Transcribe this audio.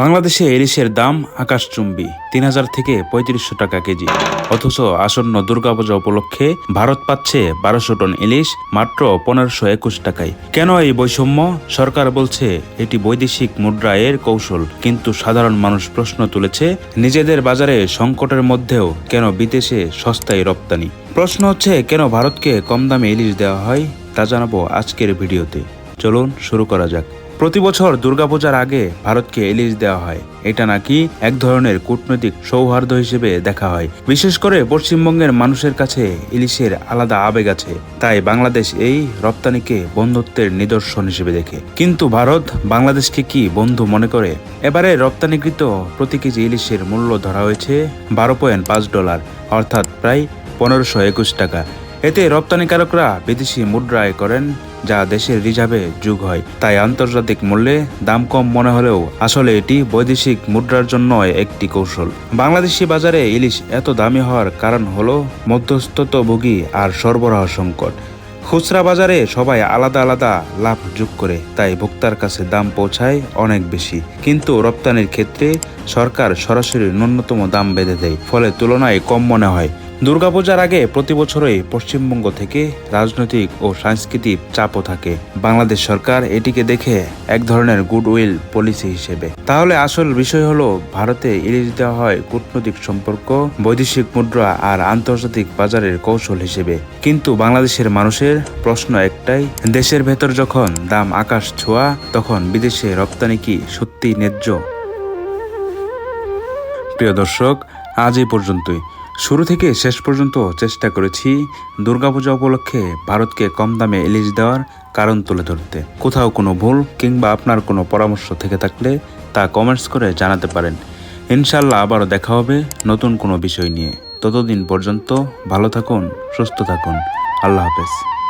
বাংলাদেশে ইলিশের দাম আকাশচুম্বী তিন হাজার থেকে পঁয়ত্রিশশো টাকা কেজি। অথচ আসন্ন দুর্গাপূজা উপলক্ষে ভারত পাচ্ছে বারোশো টন ইলিশ মাত্র পনেরোশো একুশ টাকায়। কেন এই বৈষম্য? সরকার বলছে এটি বৈদেশিক মুদ্রা এর কৌশল, কিন্তু সাধারণ মানুষ প্রশ্ন তুলেছে নিজেদের বাজারে সংকটের মধ্যেও কেন বিদেশে সস্তায় রপ্তানি। প্রশ্ন হচ্ছে কেন ভারতকে কম দামে ইলিশ দেওয়া হয়? তা জানাব আজকের ভিডিওতে। চলুন শুরু করা যাক। প্রতি বছর দুর্গাপূজার আগে ভারতকে ইলিশ দেওয়া হয়। এটা নাকি এক ধরনের কূটনৈতিক সৌহার্দ্য হিসেবে দেখা হয়। বিশেষ করে পশ্চিমবঙ্গের মানুষের কাছে ইলিশের আলাদা আবেগ আছে। তাই বাংলাদেশ এই রপ্তানিকে বন্ধুত্বের নিদর্শন হিসেবে দেখে। কিন্তু ভারত বাংলাদেশকে কি বন্ধু মনে করে? এবারে রপ্তানিকৃত প্রতি কেজি ইলিশের মূল্য ধরা হয়েছে বারো পয়েন্ট পাঁচ ডলার, অর্থাৎ প্রায় পনেরোশো একুশ টাকা। এতে রপ্তানিকারকরা বিদেশি মুদ্রা আয় করেন যা দেশের রিজার্ভে যুগ হয়। তাই আন্তর্জাতিক মূল্যে দাম কম মনে হলেও আসলে এটি বৈদেশিক মুদ্রার জন্য একটি কৌশল। বাংলাদেশি বাজারে ইলিশ এত দামি হওয়ার কারণ হলো মধ্যস্থতভোগী আর সরবরাহ সংকট। খুচরা বাজারে সবাই আলাদা আলাদা লাভ যোগ করে, তাই ভোক্তার কাছে দাম পৌঁছায় অনেক বেশি। কিন্তু রপ্তানির ক্ষেত্রে সরকার সরাসরি ন্যূনতম দাম বেঁধে দেয়, ফলে তুলনায় কম মনে হয়। দুর্গাপূজার আগে প্রতি বছরই পশ্চিমবঙ্গ থেকে রাজনৈতিক ও সাংস্কৃতিক চাপও থাকে। বাংলাদেশ সরকার এটিকে দেখে এক ধরনের গুডউইল পলিসি হিসেবে। তাহলে আসল বিষয় হলো, ভারতে ইলিশ দেওয়া হয় কূটনৈতিক সম্পর্ক, বৈদেশিক মুদ্রা আর আন্তর্জাতিক বাজারের কৌশল হিসেবে। কিন্তু বাংলাদেশের মানুষের প্রশ্ন একটাই, দেশের ভেতর যখন দাম আকাশ ছোঁয়া, তখন বিদেশে রপ্তানি কি সত্যি ন্যায্য? প্রিয় দর্শক, আজ এই পর্যন্তই। শুরু থেকে শেষ পর্যন্ত চেষ্টা করেছি দুর্গাপূজা উপলক্ষে ভারতকে কম দামে ইলিশ দেওয়ার কারণ তুলে ধরতে। কোথাও কোনো ভুল কিংবা আপনার কোনো পরামর্শ থেকে থাকলে তা কমেন্টস করে জানাতে পারেন। ইনশাল্লাহ আবারও দেখা হবে নতুন কোনো বিষয় নিয়ে। ততদিন পর্যন্ত ভালো থাকুন, সুস্থ থাকুন। আল্লাহ হাফেজ।